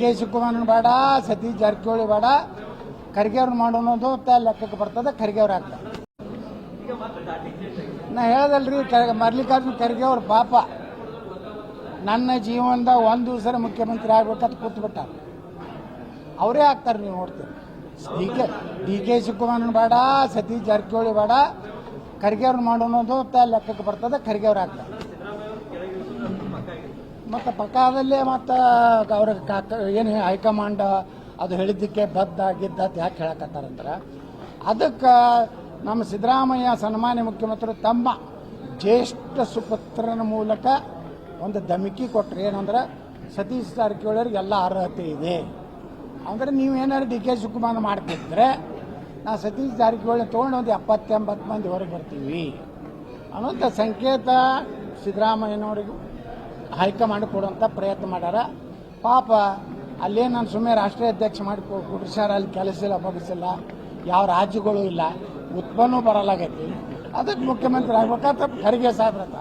K ಶಿವಕುಮಾರನ್ ಬೇಡ, ಸತೀಶ್ ಜಾರಕಿಹೊಳಿ ಬೇಡ. ಖರ್ಗೆ ಅವ್ರು ಮಾಡೋದು ಲೆಕ್ಕಕ್ಕೆ ಬರ್ತದೆ, ಖರ್ಗೆ ಅವ್ರು ಹಾಕ್ತಾರೆ ನಾ ಹೇಳ್ದಲ್ರಿ ಮಲ್ಲಿಕಾರ್ಜುನ್ ಖರ್ಗೆ ಅವ್ರ ಪಾಪ. ನನ್ನ ಜೀವನದ ಒಂದು ದಿವಸ ಮುಖ್ಯಮಂತ್ರಿ ಆಗ್ಬೇಕಂತ ಕೂತ್ಬಿಟ್ಟ ಅವರೇ ಆಗ್ತಾರೆ ನೀವು ನೋಡ್ತೀರಿ. ಡಿ ಕೆ ಡಿ ಕೆ ಶಿವಕುಮಾರನ್ ಬೇಡ, ಸತೀಶ್ ಜಾರಕಿಹೊಳಿ ಬೇಡ. ಖರ್ಗೆ ಅವ್ರು ಮಾಡೋದು ಲೆಕ್ಕಕ್ಕೆ ಬರ್ತದೆ, ಖರ್ಗೆ ಅವ್ರು ಆಗ್ತಾರೆ. ಮತ್ತು ಪಕ್ಕದಲ್ಲೇ ಮತ್ತು ಅವ್ರ ಏನು ಹೈಕಮಾಂಡ್ ಅದು ಹೇಳಿದ್ದಕ್ಕೆ ಬದ್ಧ, ಗಿದ್ದ ಯಾಕೆ ಹೇಳಕತ್ತಾರಂದ್ರೆ, ಅದಕ್ಕೆ ನಮ್ಮ ಸಿದ್ದರಾಮಯ್ಯ ಸನ್ಮಾನ್ಯ ಮುಖ್ಯಮಂತ್ರಿ ತಮ್ಮ ಜ್ಯೇಷ್ಠ ಸುಪುತ್ರನ ಮೂಲಕ ಒಂದು ಧಮಕಿ ಕೊಟ್ಟರೆ ಏನಂದ್ರೆ, ಸತೀಶ್ ಜಾರಕಿಹೊಳಿಯವ್ರಿಗೆ ಎಲ್ಲ ಅರ್ಹತೆ ಇದೆ. ಅಂದರೆ ನೀವೇನಾದ್ರು ಡಿ ಕೆ ಶಿವಕುಮಾರ್ ಮಾಡ್ತಿದ್ರೆ, ನಾ ಸತೀಶ್ ಜಾರಕಿಹೊಳಿ ತೊಗೊಂಡು ಒಂದು ಎಪ್ಪತ್ತೆಂಬತ್ತು ಮಂದಿ ಹೊರಗೆ ಬರ್ತೀವಿ ಅನ್ನೋಂಥ ಸಂಕೇತ ಸಿದ್ದರಾಮಯ್ಯನವರಿಗೂ ಹೈಕಮಾಂಡ್ ಕೊಡುವಂಥ ಪ್ರಯತ್ನ ಮಾಡ್ಯಾರ. ಪಾಪ ಅಲ್ಲೇ ನಾನು ಸುಮ್ಮನೆ ರಾಷ್ಟ್ರೀಯ ಅಧ್ಯಕ್ಷ ಮಾಡಿ ಅಲ್ಲಿ ಕೆಲಸ ಇಲ್ಲ ಬಗ್ಸಿಲ್ಲ ಯಾವ ರಾಜ್ಯಗಳು ಇಲ್ಲ ಉತ್ಪನ್ನ ಬರಲಾಗೈತಿ ಅದಕ್ಕೆ ಮುಖ್ಯಮಂತ್ರಿ ಆಗ್ಬೇಕಂತ ಖರ್ಗೆ ಆಗಿಲ್ಲ.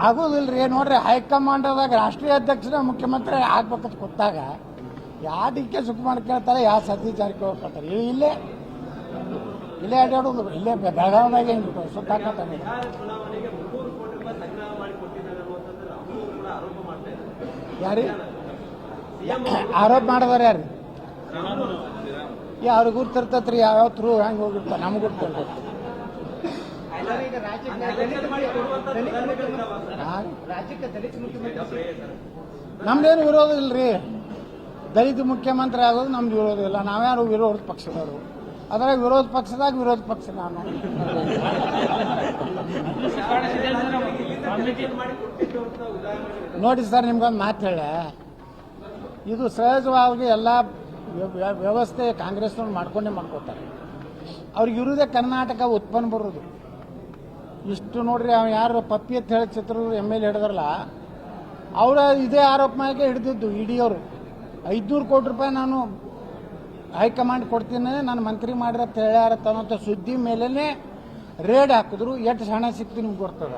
ಆಗೋದಿಲ್ರಿ ನೋಡ್ರಿ ಹೈಕಮಾಂಡದಾಗ ರಾಷ್ಟ್ರೀಯ ಅಧ್ಯಕ್ಷರ ಮುಖ್ಯಮಂತ್ರಿ ಆಗ್ಬೇಕಂತ ಗೊತ್ತಾಗ ಯಾವ ಡಿ ಕೆ ಶಿವಕುಮಾರ್ ಕೇಳ್ತಾರೆ ಯಾವ ಸತೀಶ್ ಜಾರಕಿಹೊಳಿ ಕೇಳ್ತಾರೆ ಇಲ್ಲಿ- ಇಲ್ಲೇ ಅಡ್ಡಾಡೋದು, ಇಲ್ಲೇ ಬೆಳಗಾವಿದಾಗ ಮಾಡ್ತಾ ಇದ್ದಾರೆ ಯಾರಿ? ಆರೋಪ ಮಾಡಿದಾರೆ ಯಾರು? ಯಾ ಅವ್ರಿಗೆ ಗುರ್ತಿರ್ತೈತ್ರಿ? ಯಾವ್ಯಾವ ಥ್ರೂ ಹೆಂಗೆ ಹೋಗಿರ್ತಾರೆ ನಮ್ಗೆ ಮುಖ್ಯಮಂತ್ರಿ ನಮ್ದೇನು ವಿರೋಧ ಇಲ್ರಿ. ದಲಿತ ಮುಖ್ಯಮಂತ್ರಿ ಆಗೋದು ನಮ್ದು ವಿರೋಧ ಇಲ್ಲ. ನಾವ್ಯಾರು ವಿರೋಧ ಪಕ್ಷದವರು? ಅದ್ರಾಗ ವಿರೋಧ ಪಕ್ಷದಾಗ ವಿರೋಧ ಪಕ್ಷ ನಾನು. ನೋಡಿ ಸರ್, ನಿಮ್ಗೊಂದು ಮಾತು ಹೇಳ. ಇದು ಸಹಜವಾಗಿ ಎಲ್ಲ ವ್ಯ- ವ್ಯ- ವ್ಯವಸ್ಥೆ ಕಾಂಗ್ರೆಸ್ನವ್ರು ಮಾಡ್ಕೊಂಡೇ ಮಾಡ್ಕೊತಾರೆ. ಅವ್ರಿಗೆ ಇರುವುದೇ ಕರ್ನಾಟಕ ಉತ್ಪನ್ನ ಬರೋದು. ಇಷ್ಟು ನೋಡ್ರಿ ಅವ್ನು ಯಾರು ಪಪ್ಪಿ ಅಂತ ಹೇಳಿ ಚಿತ್ರದುರ್ಗ ಎಂ ಎಲ್ ಹಿಡಿದ್ರಲ್ಲ, ಅವರ ಇದೇ ಆರೋಪ ಮಾಡಿ ಹಿಡಿದಿದ್ದು ಇಡಿಯವರು. ಐದುನೂರು ಕೋಟಿ ರೂಪಾಯಿ ನಾನು ಹೈಕಮಾಂಡ್ ಕೊಡ್ತೀನಿ, ನಾನು ಮಂತ್ರಿ ಮಾಡಿರತ್ತ ಹೇಳ್ಯಾರ ಅನ್ನೋಂಥ ಸುದ್ದಿ ಮೇಲೇ ರೇಡ್ ಹಾಕಿದ್ರು, ಎಷ್ಟು ಹಣ ಸಿಕ್ತು ನಿಮ್ಗೆ ಗೊತ್ತದ?